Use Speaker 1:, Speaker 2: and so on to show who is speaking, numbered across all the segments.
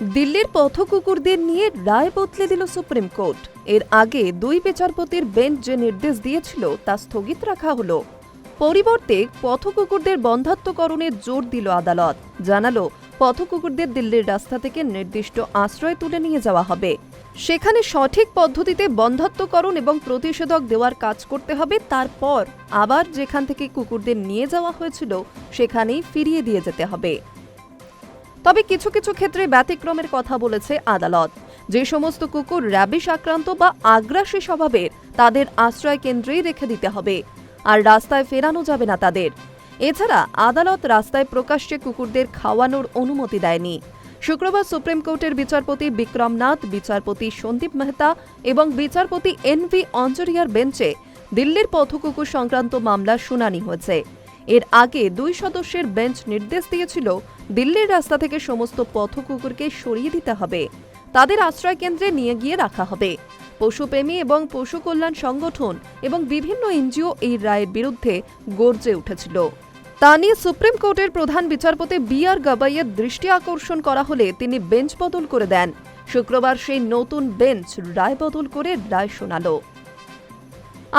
Speaker 1: দিল্লির পথ কুকুরদের নিয়ে রায় বদলে দিল সুপ্রিম কোর্ট। এর আগে দুই বিচারপতির বেঞ্চ যে নির্দেশ দিয়েছিল, তা স্থগিত রাখা হলো। পরিবর্তে পথ কুকুরদের বন্ধাত্মকরণে জোর দিল আদালত। জানালো পথ কুকুরদের দিল্লির রাস্তা থেকে নির্দিষ্ট আশ্রয় তুলে নিয়ে যাওয়া হবে। সেখানে সঠিক পদ্ধতিতে বন্ধাত্মকরণ এবং প্রতিষেধক দেওয়ার কাজ করতে হবে। তারপর আবার যেখান থেকে কুকুরদের নিয়ে যাওয়া হয়েছিল, সেখানেই ফিরিয়ে দিয়ে যেতে হবে। তবে কিছু কিছু ক্ষেত্রে ব্যতিক্রমের কথা বলেছে আদালত। যে সমস্ত কুকুর র্যাবিস আক্রান্ত বা আগ্রাসী স্বভাবের, তাদের আশ্রয় কেন্দ্রেই রেখে দিতে হবে। আর রাস্তায় ফেরানো যাবে না তাদের। এছাড়া আদালত রাস্তায় প্রকাশ্যে কুকুরদের খাওয়ানোর অনুমতি দেয়নি। শুক্রবার সুপ্রিম কোর্টের বিচারপতি বিক্রমনাথ, বিচারপতি সন্দীপ মেহতা এবং বিচারপতি এন ভি অঞ্জরিয়ার বেঞ্চে দিল্লির পথকুকুর সংক্রান্ত মামলার শুনানি হয়েছে। এর আগে দুই সদস্যের বেঞ্চ নির্দেশ দিয়েছিল দিল্লির রাস্তা থেকে সমস্ত পথকুকুরকে সরিয়ে দিতে হবে। তাদের আশ্রয় কেন্দ্রে নিয়ে গিয়ে রাখা হবে। পশুপ্রেমী এবং পশু কল্যাণ সংগঠন এবং বিভিন্ন এনজিও এই রায়ের বিরুদ্ধে গর্জে উঠেছিল। তা নিয়ে সুপ্রিম কোর্টের প্রধান বিচারপতি বি আর গাবাইয়ের দৃষ্টি আকর্ষণ করা হলে তিনি বেঞ্চ বদল করে দেন। শুক্রবার সেই নতুন বেঞ্চ রায় বদল করে রায় শোনালো।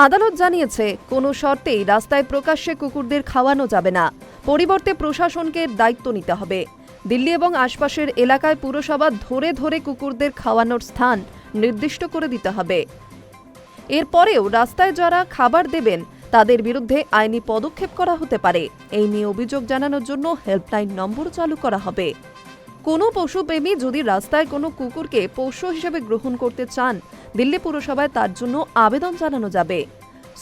Speaker 1: আদালত জানিয়েছে, কোনো শর্তেই রাস্তায় প্রকাশ্যে কুকুরদের খাওয়ানো যাবে না। পরিবর্তে প্রশাসনকে দায়িত্ব নিতে হবে। দিল্লি এবং আশপাশের এলাকায় পুরসভা ধরে ধরে কুকুরদের খাওয়ানোর স্থান নির্দিষ্ট করে দিতে হবে। এরপরেও রাস্তায় যারা খাবার দেবেন, তাদের বিরুদ্ধে আইনি পদক্ষেপ করা হতে পারে। এই নিয়ে অভিযোগ জানানোর জন্য হেল্পলাইন নম্বর চালু করা হবে। কোনো পশুপ্রেমী যদি রাস্তায় কোনো কুকুরকে পোষ্য হিসেবে গ্রহণ করতে চান, দিল্লি পুরসভায় তার জন্য আবেদন জানানো যাবে।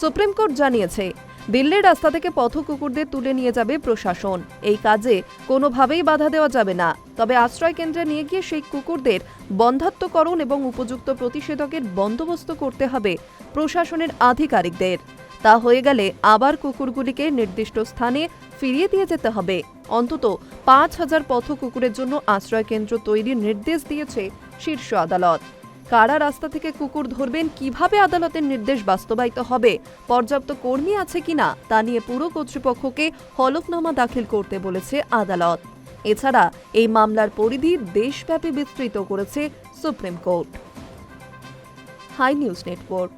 Speaker 1: সুপ্রিম কোর্ট জানিয়েছে, দিল্লির রাস্তা থেকে পথ কুকুরদের তুলে নিয়ে যাবে প্রশাসন। এই কাজে কোনোভাবেই বাধা দেওয়া যাবে না। তবে আশ্রয় কেন্দ্রে নিয়ে গিয়ে সেই কুকুরদের বন্ধাত্মকরণ এবং উপযুক্ত প্রতিষেধকের বন্দোবস্ত করতে হবে প্রশাসনের আধিকারিকদের। তা হয়ে গেলে আবার কুকুরগুলিকে নির্দিষ্ট স্থানে ফিরিয়ে দিয়ে যেতে হবে। অন্তত পাঁচ হাজার পথ কুকুরের জন্য আশ্রয় কেন্দ্র তৈরির নির্দেশ দিয়েছে শীর্ষ আদালত। কারা রাস্তা থেকে কুকুর ধরবেন, কীভাবে আদালতের নির্দেশ বাস্তবায়িত হবে, পর্যাপ্ত কর্মী আছে কিনা, তা নিয়ে পুরো কর্তৃপক্ষকে হলফনামা দাখিল করতে বলেছে আদালত। এছাড়া এই মামলার পরিধি দেশব্যাপী বিস্তৃত করেছে supreme court. High news network.